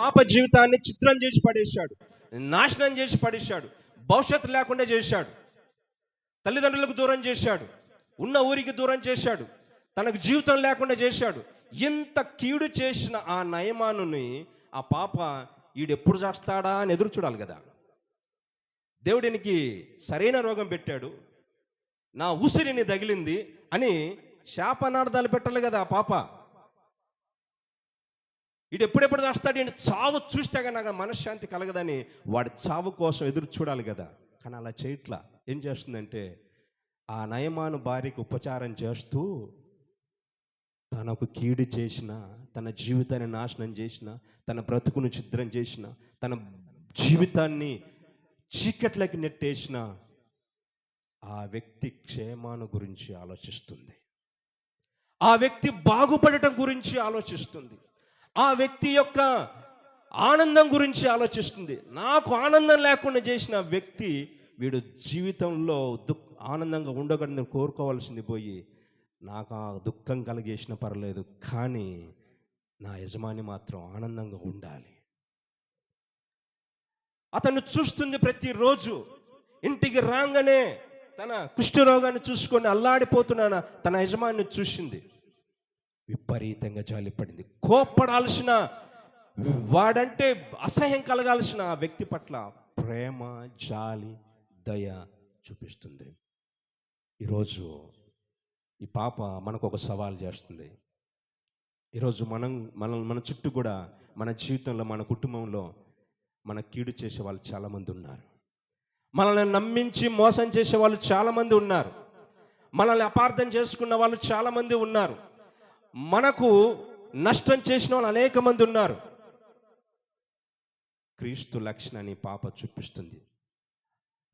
పాప జీవితాన్ని చిత్రం చేసి పడేశాడు. నాశనం చేసి పడేశాడు. భవిష్యత్తు లేకుండా చేశాడు. తల్లిదండ్రులకు దూరం చేశాడు. ఉన్న ఊరికి దూరం చేశాడు. తనకు జీవితం లేకుండా చేశాడు. ఇంత కీడు చేసిన ఆ నయమానుని ఆ పాప ఈడెప్పుడు చేస్తాడా అని ఎదురు చూడాలి కదా. దేవుడినికి సరైన రోగం పెట్టాడు. నా ఉసిరిని తగిలింది అని శాపనార్థాలు పెట్టాలి కదా ఆ పాప. ఇటు ఎప్పుడెప్పుడు చేస్తాడు ఈయన చావు చూస్తే కానీ నాకు మనశ్శాంతి కలగదని వాడి చావు కోసం ఎదురు చూడాలి కదా. కానీ అలా చేయట్లా. ఏం చేస్తుందంటే ఆ నయమాను భార్యకు ఉపచారం చేస్తూ తనకు కీడు చేసిన తన జీవితాన్ని నాశనం చేసిన తన బ్రతుకును ఛిద్రం చేసిన తన జీవితాన్ని చీకట్లకి నెట్టేసిన ఆ వ్యక్తి క్షేమాను గురించి ఆలోచిస్తుంది. ఆ వ్యక్తి బాగుపడటం గురించి ఆలోచిస్తుంది. ఆ వ్యక్తి యొక్క ఆనందం గురించి ఆలోచిస్తుంది. నాకు ఆనందం లేకుండా చేసిన వ్యక్తి వీడు జీవితంలో దుఃఖ ఆనందంగా ఉండకూడదని కోరుకోవాల్సింది పోయి నాకు ఆ దుఃఖం కలిగేసిన పర్లేదు కానీ నా యజమాని మాత్రం ఆనందంగా ఉండాలి. అతను చూస్తుంది ప్రతిరోజు. ఇంటికి రాగానే తన కుష్ఠరోగాన్ని చూసుకొని అల్లాడిపోతున్నాన తన యజమాని చూసింది. విపరీతంగా జాలిపడింది. కోప్పడాల్సిన వాడంటే అసహ్యం కలగాల్సిన ఆ వ్యక్తి పట్ల ప్రేమ జాలి దయ చూపిస్తుంది. ఈరోజు ఈ పాప మనకు ఒక సవాల్ చేస్తుంది. ఈరోజు మనం మన మన చుట్టూ కూడా మన జీవితంలో మన కుటుంబంలో మన కీడు చేసే వాళ్ళు చాలామంది ఉన్నారు. మనల్ని నమ్మించి మోసం చేసే వాళ్ళు చాలామంది ఉన్నారు. మనల్ని అపార్థం చేసుకున్న వాళ్ళు చాలామంది ఉన్నారు. మనకు నష్టం చేసిన వాళ్ళు అనేక మంది ఉన్నారు. క్రీస్తు లక్షణాన్ని పాప చూపిస్తుంది.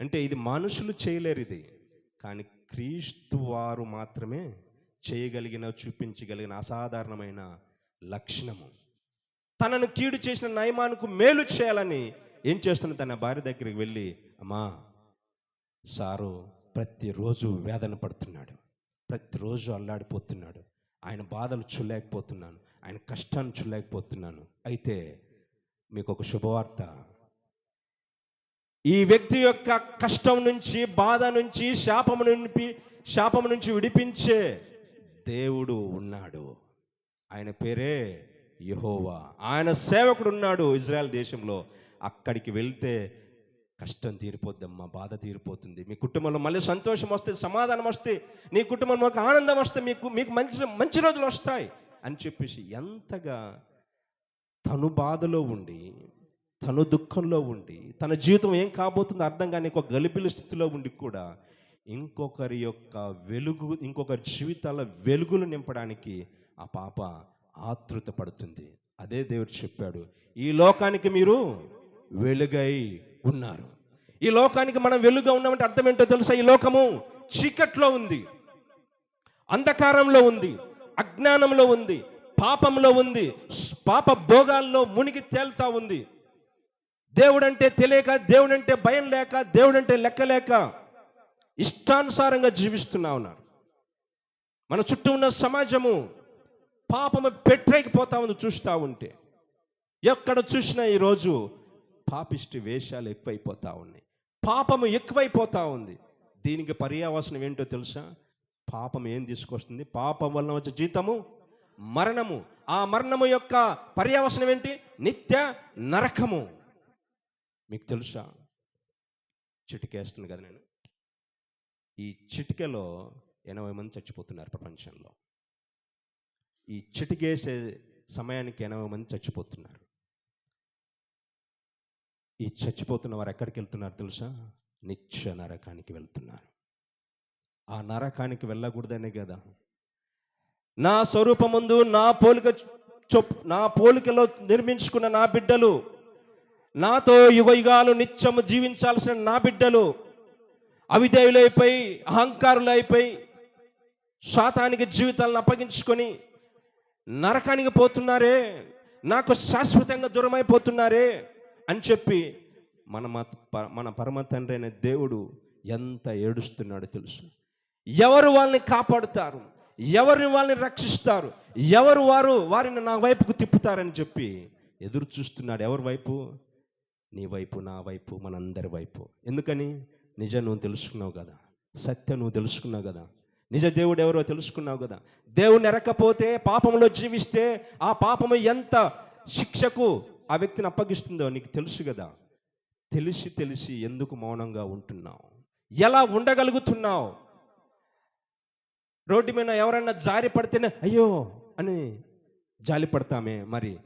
అంటే ఇది మనుషులు చేయలేరు ఇది. కానీ క్రీస్తు వారు మాత్రమే చేయగలిగిన చూపించగలిగిన అసాధారణమైన లక్షణము. తనను కీడు చేసిన నయమానికి మేలు చేయాలని ఏం చేస్తున్న తన భార్య దగ్గరికి వెళ్ళి అమ్మా సారు ప్రతిరోజు వేదన పడుతున్నాడు. ప్రతిరోజు అల్లాడిపోతున్నాడు. ఆయన బాధలు చూడలేకపోతున్నాను ఆయన కష్టాన్ని చూడలేకపోతున్నాను. అయితే మీకు ఒక శుభవార్త. ఈ వ్యక్తి యొక్క కష్టం నుంచి బాధ నుంచి శాపము నుండి శాపము నుంచి విడిపించే దేవుడు ఉన్నాడు. ఆయన పేరే యహోవా. ఆయన సేవకుడు ఉన్నాడు ఇజ్రాయెల్ దేశంలో. అక్కడికి వెళ్తే కష్టం తీరిపోద్దమ్మా బాధ తీరిపోతుంది. మీ కుటుంబంలో మళ్ళీ సంతోషం వస్తే సమాధానం వస్తే నీ కుటుంబంలో ఒక ఆనందం వస్తే మీకు మీకు మంచి మంచి రోజులు వస్తాయి అని చెప్పేసి ఎంతగా తను బాధలో ఉండి తను దుఃఖంలో ఉండి తన జీవితం ఏం కాబోతుందో అర్థం కానీ ఒక గలిపిల స్థితిలో ఉండి కూడా ఇంకొకరి యొక్క వెలుగు ఇంకొకరి జీవితాల వెలుగులు నింపడానికి ఆ పాప ఆతృత పడుతుంది. అదే దేవుడు చెప్పాడు ఈ లోకానికి మీరు వెలుగై ఉన్నారు. ఈ లోకానికి మనం వెలుగుగా ఉన్నామంటే అర్థం ఏంటో తెలుసా? ఈ లోకము చీకట్లో ఉంది. అంధకారంలో ఉంది. అజ్ఞానంలో ఉంది. పాపంలో ఉంది. పాప భోగాల్లో మునిగి తేలుతా ఉంది. దేవుడంటే తెలియక దేవుడంటే భయం లేక దేవుడంటే లెక్క లేక ఇష్టానుసారంగా జీవిస్తున్నా ఉన్నారు. మన చుట్టూ ఉన్న సమాజము పాపము పెట్టరేకిపోతా ఉంది చూస్తూ ఉంటే. ఎక్కడ చూసినా ఈరోజు పాపిష్టి వేషాలు ఎక్కువైపోతూ ఉన్నాయి. పాపము ఎక్కువైపోతూ ఉంది. దీనికి పర్యావసనం ఏంటో తెలుసా? పాపం ఏం తీసుకొస్తుంది? పాపం వలన వచ్చే జీతము? మరణము. ఆ మరణము యొక్క పర్యావసనం ఏంటి? నిత్య నరకము. మీకు తెలుసా? చిటికేస్తుంది కదా నేను. ఈ చిటికెలో ఎనభై మంది చచ్చిపోతున్నారు ప్రపంచంలో. ఈ చిటికేసే సమయానికి ఎనభై మంది చచ్చిపోతున్నారు. ఈ చచ్చిపోతున్న వారు ఎక్కడికి వెళ్తున్నారు తెలుసా? నిత్య నరకానికి వెళ్తున్నారు. ఆ నరకానికి వెళ్ళకూడదనే కదా. నా స్వరూపముందు నా పోలిక చొప్ నా పోలికలో నిర్మించుకున్న నా బిడ్డలు నాతో యుగయుగాలు నిత్యము జీవించాల్సిన నా బిడ్డలు అవిధేయులైపోయి అహంకారులైపోయి శాతానికి జీవితాలను అప్పగించుకొని నరకానికి పోతున్నారే నాకు శాశ్వతంగా దూరమైపోతున్నారే అని చెప్పి మన మత- మన పరమ తండ్రి అయిన దేవుడు ఎంత ఏడుస్తున్నాడో తెలుసు. ఎవరు వాళ్ళని కాపాడుతారు? ఎవరిని వాళ్ళని రక్షిస్తారు? ఎవరు వారు వారిని నా వైపుకు తిప్పుతారని చెప్పి ఎదురు చూస్తున్నాడు. ఎవరి వైపు? నీ వైపు నా వైపు మనందరి వైపు. ఎందుకని? నిజం నువ్వు తెలుసుకున్నావు కదా. సత్యం నువ్వు తెలుసుకున్నావు కదా. నిజ దేవుడు ఎవరో తెలుసుకున్నావు కదా. దేవుని ఎరకపోతే పాపంలో జీవిస్తే ఆ పాపము ఎంత శిక్షకు ఆ వ్యక్తిని అప్పగిస్తుందో నీకు తెలుసు కదా? తెలిసి తెలిసి ఎందుకు మౌనంగా ఉంటున్నావు? ఎలా ఉండగలుగుతున్నావు? రోడ్డు మీద ఎవరైనా జారి పడితేనే అయ్యో! అని జాలి పడతామే. మరి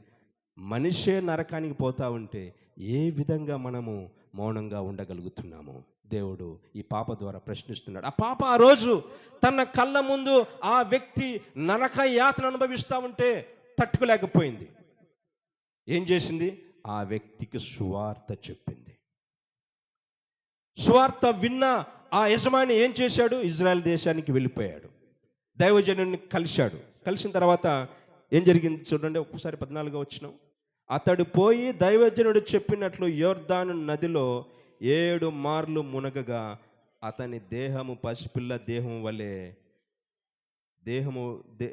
మనిషే నరకానికి పోతా ఉంటే ఏ విధంగా మనము మౌనంగా ఉండగలుగుతున్నాము? దేవుడు ఈ పాప ద్వారా ప్రశ్నిస్తున్నాడు. ఆ పాప ఆ రోజు తన కళ్ళ ముందు ఆ వ్యక్తి నరక యాతన అనుభవిస్తూ ఉంటే తట్టుకోలేకపోయింది. ఏం చేసింది? ఆ వ్యక్తికి సువార్త చెప్పింది. సువార్త విన్న ఆ యజమాని ఏం చేశాడు? ఇజ్రాయెల్ దేశానికి వెళ్ళిపోయాడు. దైవజనుడిని కలిశాడు. కలిసిన తర్వాత ఏం జరిగింది చూడండి ఒక్కసారి పద్నాలుగో వచ్చినాం అతడు పోయి దైవజనుడు చెప్పినట్లు యోర్ధాను నదిలో ఏడు మార్లు మునగగా అతని దేహము పసిపిల్ల దేహము వలె దేహము దే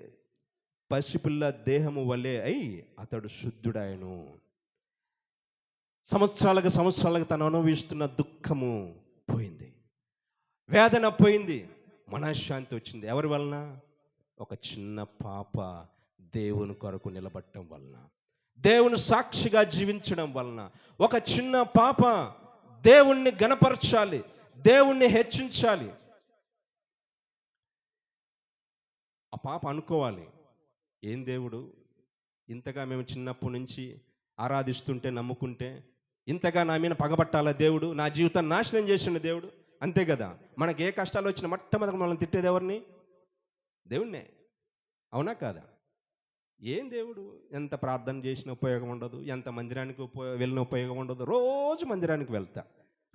పసిపిల్ల దేహము వలె అయి అతడు శుద్ధుడాయను సంవత్సరాలకు సంవత్సరాలకు తను అనుభవిస్తున్న దుఃఖము పోయింది. వేదన పోయింది. మనశ్శాంతి వచ్చింది. ఎవరి వలన? ఒక చిన్న పాప దేవుని కొరకు నిలబడటం వలన. దేవుని సాక్షిగా జీవించడం వలన. ఒక చిన్న పాప దేవుణ్ణి గణపరచాలి. దేవుణ్ణి హెచ్చించాలి. ఆ పాప అనుకోవాలి. ఏం దేవుడు? ఇంతగా మేము చిన్నప్పటి నుంచి ఆరాధిస్తుంటే నమ్ముకుంటే ఇంతగా నా మీద పగబట్టాలా దేవుడు? నా జీవితాన్ని నాశనం చేసిన దేవుడు? అంతే కదా? మనకి ఏ కష్టాలు వచ్చినా మొట్టమొదటి మనల్ని తిట్టేది ఎవరిని? దేవుణ్ణే. అవునా కాదా? ఏం దేవుడు? ఎంత ప్రార్థన చేసిన ఉపయోగం ఉండదు. ఎంత మందిరానికి ఉపయోగ వెళ్ళిన ఉపయోగం ఉండదు. రోజు మందిరానికి వెళ్తా.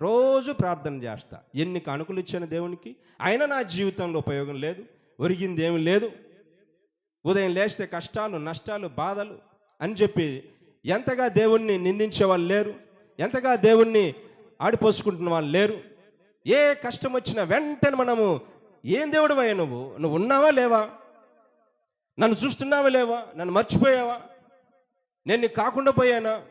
రోజు ప్రార్థన చేస్తా. ఎన్ని కానుకలు ఇచ్చాను దేవునికి? అయినా నా జీవితంలో ఉపయోగం లేదు. ఒరిగింది ఏమి లేదు. ఉదయం లేస్తే కష్టాలు నష్టాలు బాధలు అని చెప్పి ఎంతగా దేవుణ్ణి నిందించే వాళ్ళు లేరు ఎంతగా దేవుణ్ణి ఆడిపోసుకుంటున్న వాళ్ళు లేరు. ఏ కష్టం వచ్చినా వెంటనే మనము ఏం దేవుడు అయ్యా నువ్వు? నువ్వు ఉన్నావా లేవా? నన్ను చూస్తున్నావా లేవా? నన్ను మర్చిపోయావా? నేను నీకు కాకుండా పోయానా?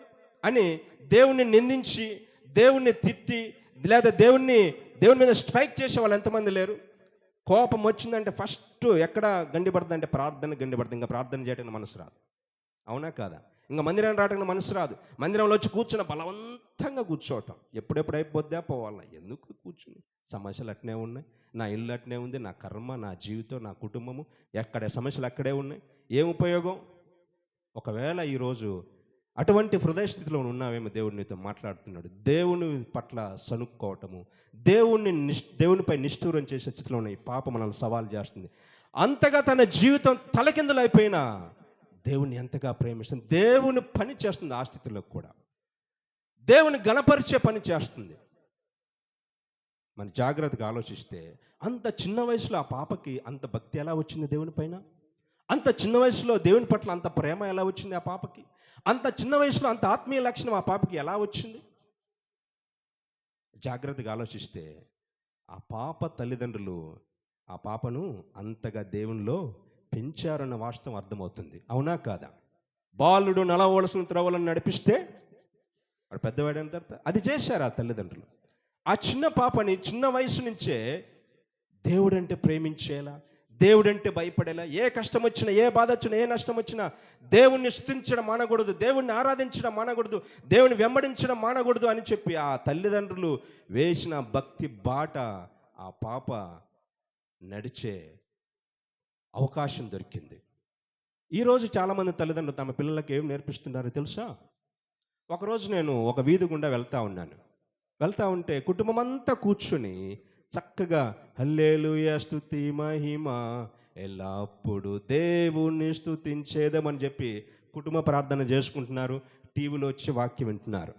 అని దేవుణ్ణి నిందించి దేవుణ్ణి తిట్టి లేదా దేవుణ్ణి దేవుని మీద స్ట్రైక్ చేసే వాళ్ళు ఎంతమంది లేరు. కోపం వచ్చిందంటే ఫస్ట్ ఎక్కడ గండిపడుతుందంటే ప్రార్థన గండిపడుతుంది ఇంకా ప్రార్థన చేయడానికి మనసు రాదు. అవునా కాదా? ఇంకా మందిరాన్ని రావడానికి మనసు రాదు. మందిరంలో వచ్చి కూర్చున్న బలవంతంగా కూర్చోవటం. ఎప్పుడెప్పుడు అయిపోద్దా? పోవాలా. ఎందుకు కూర్చుని? సమస్యలు అట్నే ఉన్నాయి. నా ఇల్లు అట్నే ఉంది. నా కర్మ నా జీవితం నా కుటుంబము ఎక్కడ? సమస్యలు అక్కడే ఉన్నాయి. ఏం ఉపయోగం? ఒకవేళ ఈరోజు అటువంటి హృదయ స్థితిలో ఉన్నావేమో దేవుడు నీతో మాట్లాడుతున్నాడు. దేవుని పట్ల సనుక్కోవటము దేవుణ్ణి నిష్ దేవునిపై నిష్ఠూరం చేసే స్థితిలో ఉన్న ఈ పాప మనల్ని సవాల్ చేస్తుంది. అంతగా తన జీవితం తలకిందలైపోయినా దేవుణ్ణి దేవుని ఎంతగా ప్రేమిస్తుంది? దేవుని పని చేస్తుంది ఆ స్థితిలో కూడా. దేవుని గణపరిచే పని చేస్తుంది. మన జాగ్రత్తగా ఆలోచిస్తే అంత చిన్న వయసులో ఆ పాపకి అంత భక్తి ఎలా వచ్చింది దేవుని పైన? అంత చిన్న వయసులో దేవుని పట్ల అంత ప్రేమ ఎలా వచ్చింది ఆ పాపకి? అంత చిన్న వయసులో అంత ఆత్మీయ లక్షణం ఆ పాపకి ఎలా వచ్చింది? జాగ్రత్తగా ఆలోచిస్తే ఆ పాప తల్లిదండ్రులు ఆ పాపను అంతగా దేవునిలో పెంచారన్న వాస్తవం అర్థమవుతుంది. అవునా కాదా? బాలుడు నలవలసిన త్రవలను నడిపిస్తే వాడు పెద్దవాడైన తర్వాత అది చేశారు ఆ తల్లిదండ్రులు. ఆ చిన్న పాపని చిన్న వయసు నుంచే దేవుడంటే ప్రేమించేలా దేవుడంటే భయపడేలా ఏ కష్టం వచ్చినా ఏ బాధ వచ్చినా ఏ నష్టం వచ్చినా దేవుణ్ణి స్థుతించడం మానకూడదు దేవుణ్ణి ఆరాధించడం మానకూడదు దేవుని వెంబడించడం మానకూడదు అని చెప్పి ఆ తల్లిదండ్రులు వేసిన భక్తి బాట ఆ పాప నడిచే అవకాశం దొరికింది. ఈరోజు చాలామంది తల్లిదండ్రులు తమ పిల్లలకి ఏం నేర్పిస్తున్నారో తెలుసా? ఒకరోజు నేను ఒక వీధి గుండా వెళ్తూ ఉన్నాను. వెళ్తూ ఉంటే కుటుంబం అంతా కూర్చుని చక్కగా హల్లేలుయ స్థుతి మహిమ. ఎల్లప్పుడు దేవుణ్ణి స్థుతించేదమని చెప్పి కుటుంబ ప్రార్థన చేసుకుంటున్నారు. టీవీలో వచ్చి వాక్యం వింటున్నారు.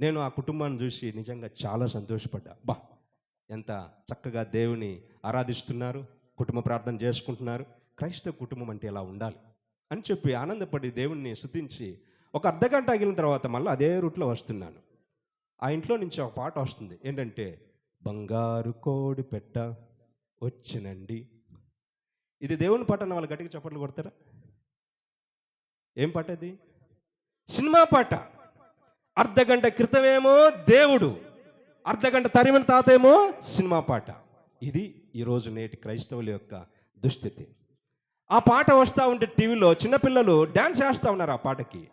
నేను ఆ కుటుంబాన్ని చూసి నిజంగా చాలా సంతోషపడ్డా. బా ఎంత చక్కగా దేవుని ఆరాధిస్తున్నారు కుటుంబ ప్రార్థన చేసుకుంటున్నారు. క్రైస్తవ కుటుంబం అంటే ఇలా ఉండాలి అని చెప్పి ఆనందపడి దేవుణ్ణి శుతించి ఒక అర్ధగంట ఆగిన తర్వాత మళ్ళీ అదే రూట్లో వస్తున్నాను. ఆ ఇంట్లో నుంచి ఒక పాట వస్తుంది. ఏంటంటే బంగారు కోడి పెట్ట వచ్చినండి. ఇది దేవుని పాట అన్న వాళ్ళు గట్టిగా చప్పట్లు కొడతారా? ఏం పాట ఇది? సినిమా పాట. అర్ధగంట క్రితమేమో దేవుడు అర్ధగంట తరిమిన తాతేమో సినిమా పాట. ఇది ఈరోజు నేటి క్రైస్తవుల యొక్క దుస్థితి. ఆ పాట వస్తూ ఉంటే టీవీలో చిన్నపిల్లలు డ్యాన్స్ చేస్తూ ఉన్నారు ఆ పాటకి.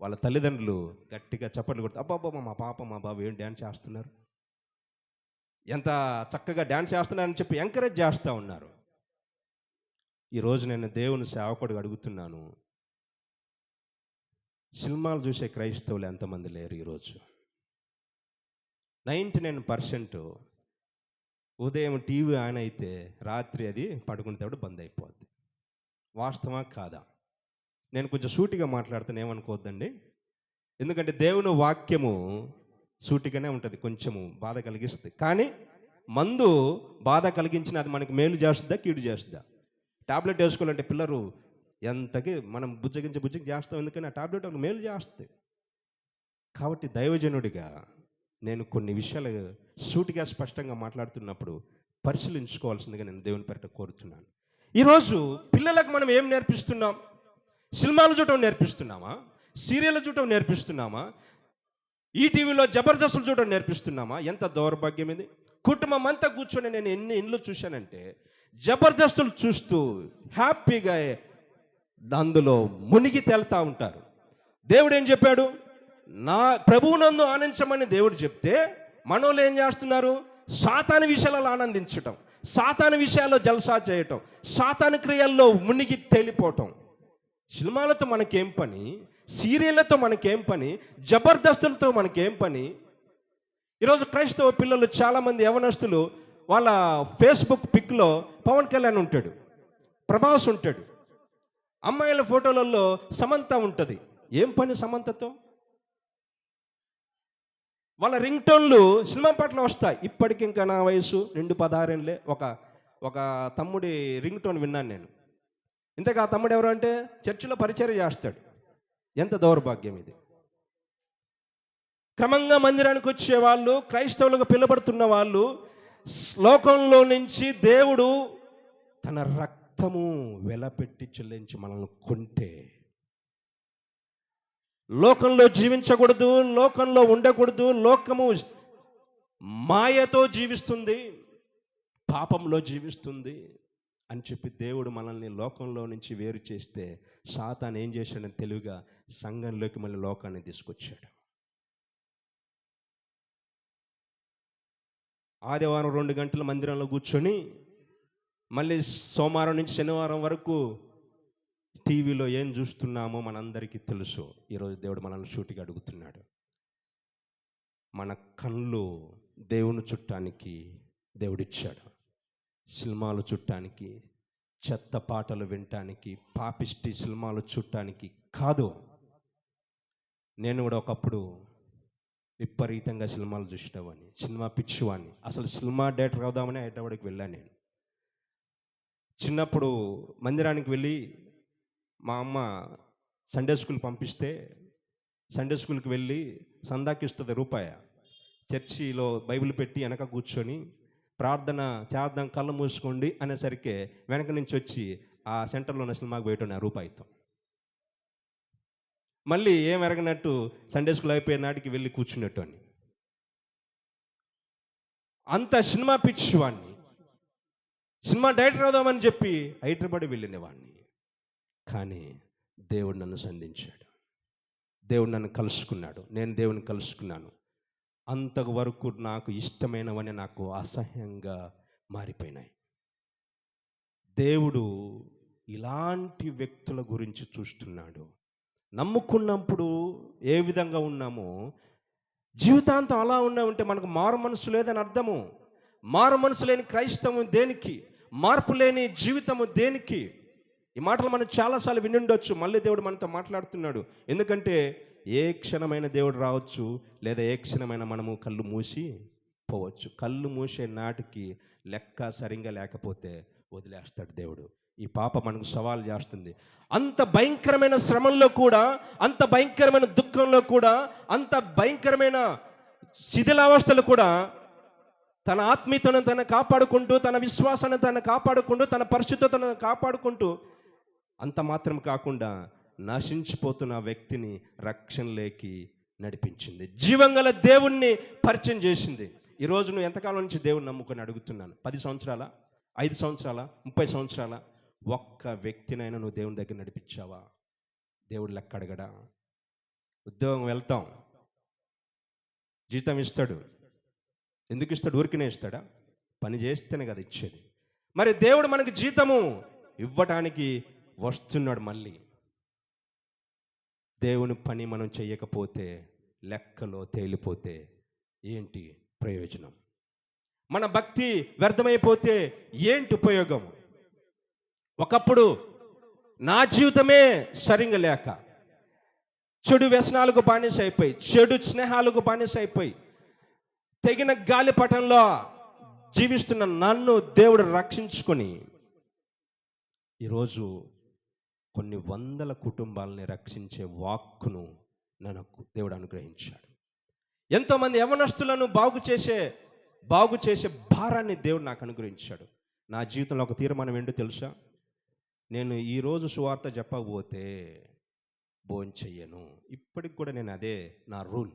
వాళ్ళ తల్లిదండ్రులు గట్టిగా చప్పట్లు కొడుతూ అబ్బాబ్బా మా పాప మా బాబు ఏం డ్యాన్స్ చేస్తున్నారు? ఎంత చక్కగా డ్యాన్స్ చేస్తున్నారని చెప్పి ఎంకరేజ్ చేస్తూ ఉన్నారు. ఈరోజు నేను దేవుని సేవకుడిగా అడుగుతున్నాను. సినిమాలు చూసే క్రైస్తవులు ఎంతమంది లేరు ఈరోజు నైంటీ నైన్ పర్సెంట్ ఉదయం టీవీ ఆన్ అయితే రాత్రి అది పడుకునేటప్పుడు బంద్ అయిపోద్ది. వాస్తవా కాదా? నేను కొంచెం సూటిగా మాట్లాడుతాను ఏమనుకోవద్దండి. ఎందుకంటే దేవుని వాక్యము సూటిగానే ఉంటుంది కొంచెము బాధ కలిగిస్తుంది. కానీ మందు బాధ కలిగించిన అది మనకి మేలు చేస్తుందా కీడు చేస్తుందా? టాబ్లెట్ వేసుకోవాలంటే పిల్లలు ఎంతకి మనం బుజ్జగించి బుజ్జగి చేస్తాం ఎందుకని ఆ టాబ్లెట్ ఒక మేలు చేస్తుంది కాబట్టి దైవజనుడిగా నేను కొన్ని విషయాలు సూటిగా స్పష్టంగా మాట్లాడుతున్నప్పుడు పరిశీలించుకోవాల్సిందిగా నేను దేవుని పేరిట కోరుతున్నాను ఈరోజు పిల్లలకు మనం ఏం నేర్పిస్తున్నాం? సినిమాలు చూడటం నేర్పిస్తున్నామా? సీరియల్ చూడటం నేర్పిస్తున్నామా? ఈ టీవీలో జబర్దస్తులు చూడడం నేర్పిస్తున్నామా? ఎంత దౌర్భాగ్యం ఇది? కుటుంబం అంతా కూర్చొని నేను ఎన్ని ఇండ్లు చూశానంటే జబర్దస్తులు చూస్తూ హ్యాపీగా అందులో మునిగి తేలుతా ఉంటారు. దేవుడు ఏం చెప్పాడు? నా ప్రభువునందు ఆనందించమని దేవుడు చెప్తే మనోళ్ళు ఏం చేస్తున్నారు? సాతాను విషయాలలో ఆనందించటం సాతాను విషయాల్లో జల్సా చేయటం సాతాను క్రియల్లో మునిగి తేలిపోవటం. సినిమాలతో మనకేం పని? సీరియళ్ళతో మనకేం పని? జబర్దస్తులతో మనకేం పని? ఈరోజు క్రైస్తవ పిల్లలు చాలామంది యవనస్తులు వాళ్ళ ఫేస్బుక్ పిక్లో పవన్ కళ్యాణ్ ఉంటాడు ప్రభాస్ ఉంటాడు. అమ్మాయిల ఫోటోలలో సమంత ఉంటుంది. ఏం పని సమంతతో? వాళ్ళ రింగ్ టోన్లు సినిమా పాటలు వస్తాయి. ఇప్పటికి ఇంకా నా వయసు రెండు పదహారేళ్ళే ఒక ఒక తమ్ముడి రింగ్ టోన్ విన్నాను నేను. ఇంతకు ఆ తమ్ముడు ఎవరు అంటే చర్చిలో పరిచయం చేస్తాడు. ఎంత దౌర్భాగ్యం ఇది. క్రమంగా మందిరానికి వచ్చే వాళ్ళు క్రైస్తవులుగా పిలువబడుతున్న వాళ్ళు శ్లోకంలో నుంచి దేవుడు తన రక్తము వెలపెట్టి చెల్లించి మనల్ని కొంటే. లోకంలో జీవించకూడదు లోకంలో ఉండకూడదు లోకము మాయతో జీవిస్తుంది పాపంలో జీవిస్తుంది. అని చెప్పి దేవుడు మనల్ని లోకంలో నుంచి వేరు చేస్తే సాతాన్ ఏం చేశాడని తెలివిగా సంఘంలోకి మళ్ళీ లోకాన్ని తీసుకొచ్చాడు. ఆదివారం రెండు గంటల మందిరంలో కూర్చొని మళ్ళీ సోమవారం నుంచి శనివారం వరకు టీవీలో ఏం చూస్తున్నామో మనందరికీ తెలుసు. ఈరోజు దేవుడు మనల్ని షూటిగా అడుగుతున్నాడు. మన కళ్ళు దేవుని చుట్టానికి దేవుడిచ్చాడు. సినిమాలు చుట్టానికి చెత్త పాటలు వినటానికి పాపిష్టి సినిమాలు చుట్టానికి కాదు. నేను కూడా ఒకప్పుడు విపరీతంగా సినిమాలు చూసినవాడిని సినిమా పిచ్చివాడిని. అసలు సినిమా డైరెక్టర్ అవుదామని హైదరాబాద్కి వెళ్ళాను నేను. చిన్నప్పుడు మందిరానికి వెళ్ళి మా అమ్మ సండే స్కూల్ పంపిస్తే సండే స్కూల్కి వెళ్ళి సందాకిస్తుంది రూపాయ. చర్చిలో బైబిల్ పెట్టి వెనక కూర్చొని ప్రార్థన చేద్దాం కళ్ళు మూసుకోండి అనేసరికి వెనక నుంచి వచ్చి ఆ సెంటర్లో ఉన్న సినిమాకి బయట ఆ రూపాయితో. మళ్ళీ ఏం ఎరగనట్టు సండే స్కూల్ అయిపోయే నాటికి వెళ్ళి కూర్చున్నట్టు అని అంత సినిమా పిచ్చి వాడిని సినిమా డైరెక్టర్ అవుదామని చెప్పి హైదరాబాద్ వెళ్ళిన వాడిని కానీ దేవుడు నన్ను సంధించాడు. దేవుడు నన్ను కలుసుకున్నాడు. నేను దేవుని కలుసుకున్నాను. అంతవరకు నాకు ఇష్టమైనవని నాకు అసహ్యంగా మారిపోయినాయి. దేవుడు ఇలాంటి వ్యక్తుల గురించి చూస్తున్నాడు. నమ్ముకున్నప్పుడు ఏ విధంగా ఉన్నామో జీవితాంతం అలా ఉన్నామంటే మనకు మారు మనసు లేదని అర్థము. మారు మనసు లేని క్రైస్తవం దేనికి? మార్పు లేని జీవితము దేనికి? ఈ మాటలు మనం చాలాసార్లు వినుండొచ్చు. మళ్ళీ దేవుడు మనతో మాట్లాడుతున్నాడు. ఎందుకంటే ఏ క్షణమైన దేవుడు రావచ్చు లేదా ఏ క్షణమైన మనము కళ్ళు మూసి పోవచ్చు. కళ్ళు మూసే నాటికి లెక్క సరిగ్గా లేకపోతే వదిలేస్తాడు దేవుడు. ఈ పాప మనకు సవాల్ చేస్తుంది. అంత భయంకరమైన శ్రమంలో కూడా అంత భయంకరమైన దుఃఖంలో కూడా అంత భయంకరమైన శిథిలావస్థలు కూడా తన ఆత్మీయతను తన కాపాడుకుంటూ తన విశ్వాసాన్ని తన కాపాడుకుంటూ తన పరిశుద్ధతను కాపాడుకుంటూ అంత మాత్రం కాకుండా నశించిపోతున్న వ్యక్తిని రక్షణలోకి నడిపించింది. జీవంగల దేవుణ్ణి పరిచయం చేసింది. ఈరోజు నువ్వు ఎంతకాలం నుంచి దేవుని నమ్ముకొని అడుగుతున్నాను? పది సంవత్సరాల? ఐదు సంవత్సరాల? ముప్పై సంవత్సరాల? ఒక్క వ్యక్తినైనా నువ్వు దేవుని దగ్గర నడిపించావా? దేవుడు లెక్క అడగడా? ఉద్యోగం వెళ్తాం. జీతం ఇస్తాడు. ఎందుకు ఇస్తాడు? ఊరికినే ఇస్తాడా? పని చేస్తేనే కదా ఇచ్చేది. మరి దేవుడు మనకు జీతము ఇవ్వటానికి వస్తున్నాడు మళ్ళీ. దేవుని పని మనం చేయకపోతే లెక్కలో తేలిపోతే ఏంటి ప్రయోజనం? మన భక్తి వ్యర్థమైపోతే ఏంటి ఉపయోగం? ఒకప్పుడు నా జీవితమే సరిగా లేక చెడు వ్యసనాలకు బానిస అయిపోయి చెడు స్నేహాలకు బానిస అయిపోయి తెగిన గాలిపటంలో జీవిస్తున్న నన్ను దేవుడు రక్షించుకొని ఈరోజు కొన్ని వందల కుటుంబాలని రక్షించే వాక్కును నాకు దేవుడు అనుగ్రహించాడు. ఎంతోమంది యవనస్తులను బాగు చేసే బాగు చేసే భారాన్ని దేవుడు నాకు అనుగ్రహించాడు. నా జీవితంలో ఒక తీర్మానం ఏంటో తెలుసా? నేను ఈరోజు సువార్త చెప్పకపోతే భోంచెయ్యను ఇప్పటికి కూడా నేను అదే నా రూల్.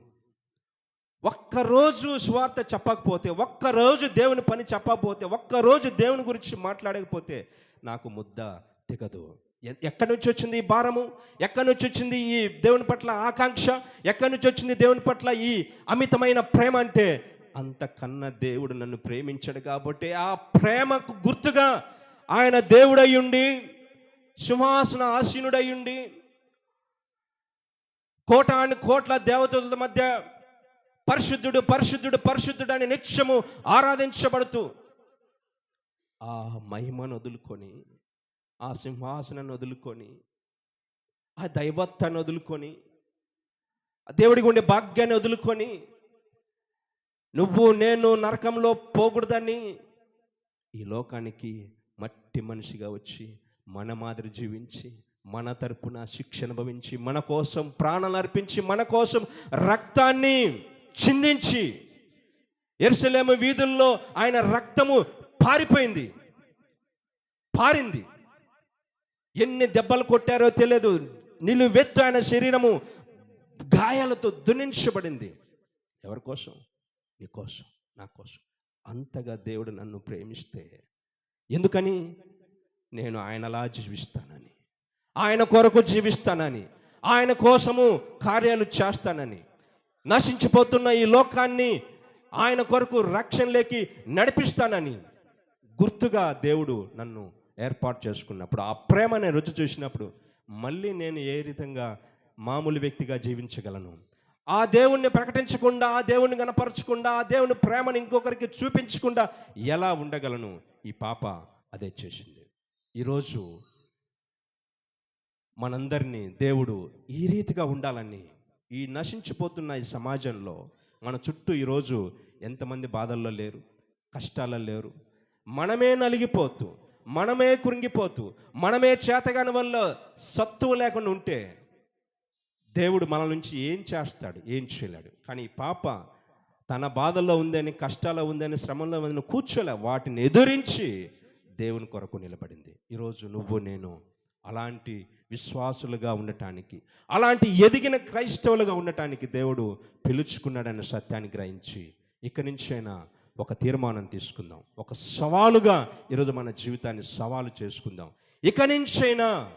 ఒక్కరోజు సువార్త చెప్పకపోతే ఒక్కరోజు దేవుని పని చెప్పకపోతే ఒక్కరోజు దేవుని గురించి మాట్లాడకపోతే నాకు ముద్ద దిగదు ఎక్కడి నుంచి వచ్చింది ఈ భారము? ఎక్కడి నుంచి వచ్చింది ఈ దేవుని పట్ల ఆకాంక్ష? ఎక్కడి నుంచి వచ్చింది దేవుని పట్ల ఈ అమితమైన ప్రేమ అంటే అంతకన్నా దేవుడు నన్ను ప్రేమించాడు కాబట్టి ఆ ప్రేమకు గుర్తుగా ఆయన దేవుడయ్యుండి సింహాసన ఆసీనుడయ్యుండి కోటాను కోట్ల దేవతల మధ్య పరిశుద్ధుడు పరిశుద్ధుడు పరిశుద్ధుడు అని నిత్యము ఆరాధించబడుతూ ఆ మహిమను వదులుకొని ఆ సింహాసనాన్ని వదులుకొని ఆ దైవత్వాన్ని వదులుకొని దేవుడికి ఉండే భాగ్యాన్ని వదులుకొని నువ్వు నేను నరకంలో పోకూడదని ఈ లోకానికి మట్టి మనిషిగా వచ్చి మన మాదిరి జీవించి మన తరపున శిక్షణ భవించి మన కోసం ప్రాణాలు అర్పించి మన కోసం రక్తాన్ని చిందించి ఎరుసలేము వీధుల్లో ఆయన రక్తము పారిపోయింది. పారింది. ఎన్ని దెబ్బలు కొట్టారో తెలియదు. నిలువెత్తు ఆయన శరీరము గాయాలతో దునించబడింది ఎవరి కోసం? నీ కోసం నా కోసం. అంతగా దేవుడు నన్ను ప్రేమిస్తే ఎందుకని? నేను ఆయనలా జీవిస్తానని. ఆయన కొరకు జీవిస్తానని. ఆయన కోసము కార్యాలు చేస్తానని. నశించిపోతున్న ఈ లోకాన్ని ఆయన కొరకు రక్షణలోకి నడిపిస్తానని. గుర్తుగా దేవుడు నన్ను ఏర్పాటు చేసుకున్నప్పుడు ఆ ప్రేమని రుచి చూసినప్పుడు మళ్ళీ నేను ఏ విధంగా మామూలు వ్యక్తిగా జీవించగలను? ఆ దేవుణ్ణి ప్రకటించకుండా ఆ దేవుణ్ణి కనపరచకుండా ఆ దేవుని ప్రేమను ఇంకొకరికి చూపించకుండా ఎలా ఉండగలను? ఈ పాప అదే చేసింది. ఈరోజు మనందరినీ దేవుడు ఈ రీతిగా ఉండాలని ఈ నశించిపోతున్న ఈ సమాజంలో మన చుట్టూ ఈరోజు ఎంతమంది బాధల్లో లేరు కష్టాల్లో లేరు మనమే నలిగిపోతూ మనమే కృంగిపోతూ మనమే చేతగాని వల్ల సత్తువ లేకుండా ఉంటే దేవుడు మన నుంచి ఏం చేస్తాడు ఏం చేయలేడు. కానీ పాప తన బాధల్లో ఉందని కష్టాల్లో ఉందని శ్రమంలో ఉందని కూర్చోలే వాటిని ఎదురించి దేవుని కొరకు నిలబడింది. ఈరోజు నువ్వు నేను అలాంటి విశ్వాసులుగా ఉండటానికి అలాంటి ఎదిగిన క్రైస్తవులుగా ఉండటానికి దేవుడు పిలుచుకున్నాడన్న సత్యాన్ని గ్రహించి ఇక్కడి నుంచైనా ఒక తీర్మానం తీసుకుందాం. ఒక సవాలుగా ఈరోజు మన జీవితాన్ని సవాలు చేసుకుందాం. ఇక నుంచైనా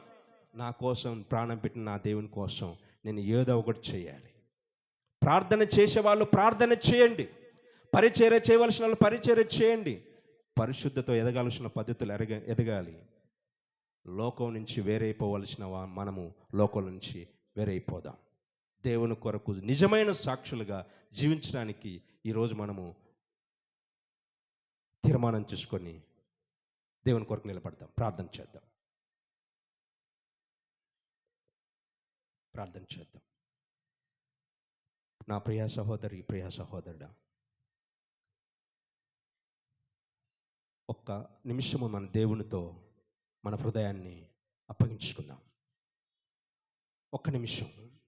నా కోసం ప్రాణం పెట్టిన నా దేవుని కోసం నేను ఏదో ఒకటి చేయాలి. ప్రార్థన చేసేవాళ్ళు ప్రార్థన చేయండి. పరిచర్య చేయవలసిన వాళ్ళు పరిచర్య చేయండి. పరిశుద్ధతో ఎదగాల్సిన పద్ధతులు ఎరగ ఎదగాలి. లోకం నుంచి వేరైపోవలసిన వా- మనము లోకం నుంచి వేరైపోదాం. దేవుని కొరకు నిజమైన సాక్షులుగా జీవించడానికి ఈరోజు మనము తీర్మానం చేసుకొని దేవుని కొరకు నిలబడదాం. ప్రార్థన చేద్దాం. ప్రార్థన చేద్దాం. నా ప్రియా సహోదరి ప్రియా సహోదరుడా ఒక్క నిమిషము మన దేవునితో మన హృదయాన్ని అప్పగించుకుందాం. ఒక్క నిమిషం.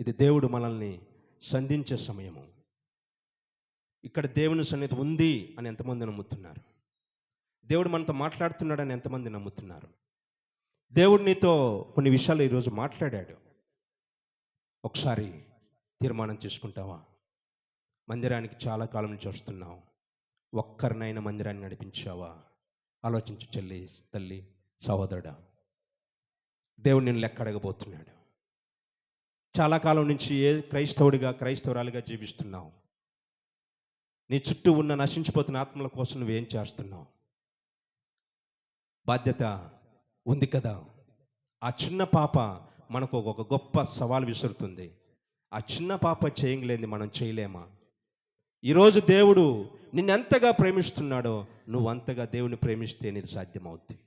ఇది దేవుడు మనల్ని సంధించే సమయము. ఇక్కడ దేవుని సన్నిధి ఉంది అని ఎంతమంది నమ్ముతున్నారు? దేవుడు మనతో మాట్లాడుతున్నాడని ఎంతమంది నమ్ముతున్నారు? దేవుడు నీతో కొన్ని విషయాలు ఈరోజు మాట్లాడాడు. ఒకసారి తీర్మానం చేసుకుంటావా? మందిరానికి చాలా కాలం నుంచి వస్తున్నావు. ఒక్కరినైనా మందిరాన్ని నడిపించావా? ఆలోచించు చెల్లి తల్లి సహోదరుడా. దేవుడు నేను లెక్క అడగబోతున్నాడు. చాలా కాలం నుంచి ఏ క్రైస్తవుడిగా క్రైస్తవురాలుగా జీవిస్తున్నావు? నీ చుట్టూ ఉన్న నశించిపోతున్న ఆత్మల కోసం నువ్వేం చేస్తున్నావు? బాధ్యత ఉంది కదా. ఆ చిన్న పాప మనకు ఒక గొప్ప సవాల్ విసురుతుంది. ఆ చిన్న పాప చేయలేంది మనం చేయలేమా? ఈరోజు దేవుడు నిన్నెంతగా ప్రేమిస్తున్నాడో నువ్వు అంతగా దేవుని ప్రేమిస్తే నీది సాధ్యమవుద్ది.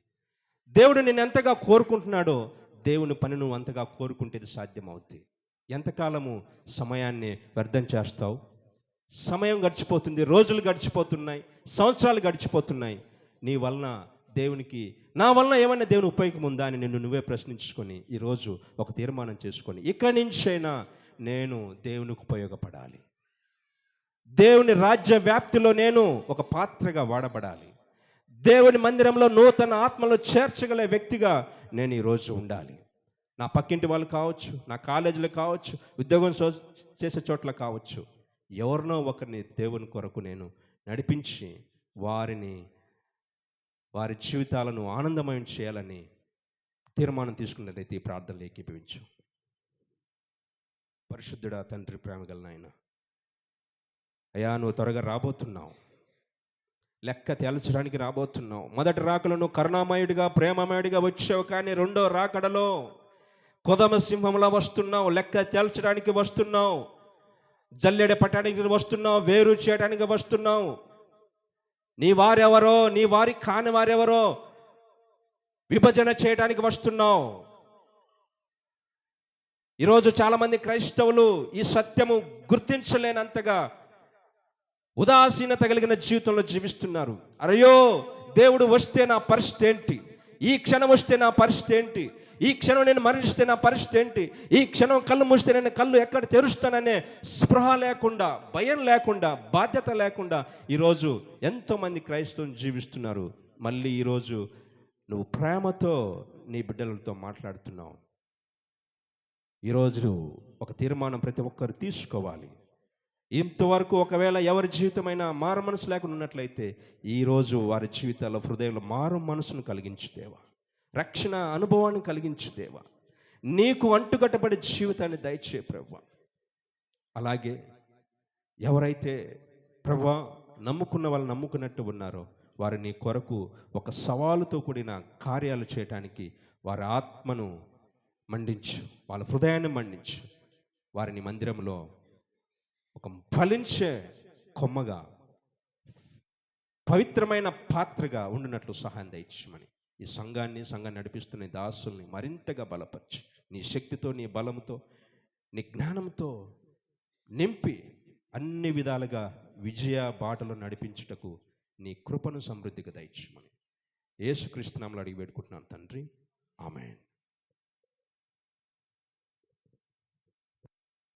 దేవుడు నిన్నెంతగా కోరుకుంటున్నాడో దేవుని పని నువ్వు అంతగా కోరుకుంటేది సాధ్యమవుద్ది. ఎంతకాలము సమయాన్ని వ్యర్థం చేస్తావు? సమయం గడిచిపోతుంది రోజులు గడిచిపోతున్నాయి సంవత్సరాలు గడిచిపోతున్నాయి. నీ వలన దేవునికి నా వలన ఏమైనా దేవుని ఉపయోగం ఉందా అని నిన్ను నువ్వే ప్రశ్నించుకొని ఈరోజు ఒక తీర్మానం చేసుకొని ఇక్కడి నుంచైనా నేను దేవునికి ఉపయోగపడాలి. దేవుని రాజ్య వ్యాప్తిలో నేను ఒక పాత్రగా వాడబడాలి. దేవుని మందిరంలో నూతన ఆత్మలో చేర్చగల వ్యక్తిగా నేను ఈరోజు ఉండాలి. నా పక్కింటి వాళ్ళు కావచ్చు నా కాలేజీలో కావచ్చు ఉద్యోగం చేసే చోట్ల కావచ్చు. ఎవరినో ఒకరిని దేవుని కొరకు నేను నడిపించి వారిని వారి జీవితాలను ఆనందమయం చేయాలని తీర్మానం తీసుకున్నట్లయితే ఈ ప్రార్థనలు ఏకీభవించు. పరిశుద్ధుడా తండ్రి ప్రేమగల నాయన అయ్యా నువ్వు త్వరగా రాబోతున్నావు. లెక్క తేల్చడానికి రాబోతున్నావు. మొదటి రాకలను కరుణామయుడిగా ప్రేమమయుడిగా వచ్చావు కానీ రెండో రాకడలో కొదమ సింహంలా వస్తున్నావు. లెక్క తేల్చడానికి వస్తున్నావు. జల్లెడ పట్టడానికి వస్తున్నావు వేరు చేయడానికి వస్తున్నావు. నీ వారెవరో నీ వారి కాని వారెవరో విభజన చేయడానికి వస్తున్నావు. ఈరోజు చాలామంది క్రైస్తవులు ఈ సత్యము గుర్తించలేనంతగా ఉదాసీనత కలిగిన జీవితంలో జీవిస్తున్నారు. అరయో దేవుడు వస్తే నా పరిస్థితి ఏంటి? ఈ క్షణం వస్తే నా పరిస్థితి ఏంటి? ఈ క్షణం నేను మరణిస్తే నా పరిస్థితి ఏంటి? ఈ క్షణం కళ్ళు మూస్తే నేను కళ్ళు ఎక్కడ తెరుస్తాననే స్పృహ లేకుండా భయం లేకుండా బాధ్యత లేకుండా ఈరోజు ఎంతోమంది క్రైస్తవులు జీవిస్తున్నారు. మళ్ళీ ఈరోజు నువ్వు ప్రేమతో నీ బిడ్డలతో మాట్లాడుతున్నావు. ఈరోజు ఒక తీర్మానం ప్రతి ఒక్కరు తీసుకోవాలి. ఇంతవరకు ఒకవేళ ఎవరి జీవితమైనా మారు మనసు లేకుండా ఉన్నట్లయితే ఈరోజు వారి జీవితాల్లో హృదయంలో మారు మనసును కలిగించుదేవా రక్షణ అనుభవాన్ని కలిగించుదేవా నీకు అంటుకట్టబడి జీవితాన్ని దయచే ప్రభు అలాగే ఎవరైతే ప్రభా నమ్ముకున్న వాళ్ళు నమ్ముకున్నట్టు ఉన్నారో వారు నీ కొరకు ఒక సవాలుతో కూడిన కార్యాలు చేయటానికి వారి ఆత్మను మండించు. వాళ్ళ హృదయాన్ని మండించు. వారిని మందిరంలో ఒక ఫలించే కొమ్మగా పవిత్రమైన పాత్రగా ఉండినట్లు సహాయం దయచమని ఈ సంఘాన్ని సంఘాన్ని నడిపిస్తున్న ఈ దాసుల్ని మరింతగా బలపరిచి నీ శక్తితో నీ బలంతో నీ జ్ఞానంతో నింపి అన్ని విధాలుగా విజయ బాటలో నడిపించుటకు నీ కృపను సమృద్ధిగా దయచమని యేసుక్రీస్తునామలు అడిగి పెట్టుకుంటున్నాను తండ్రి. ఆమెన్.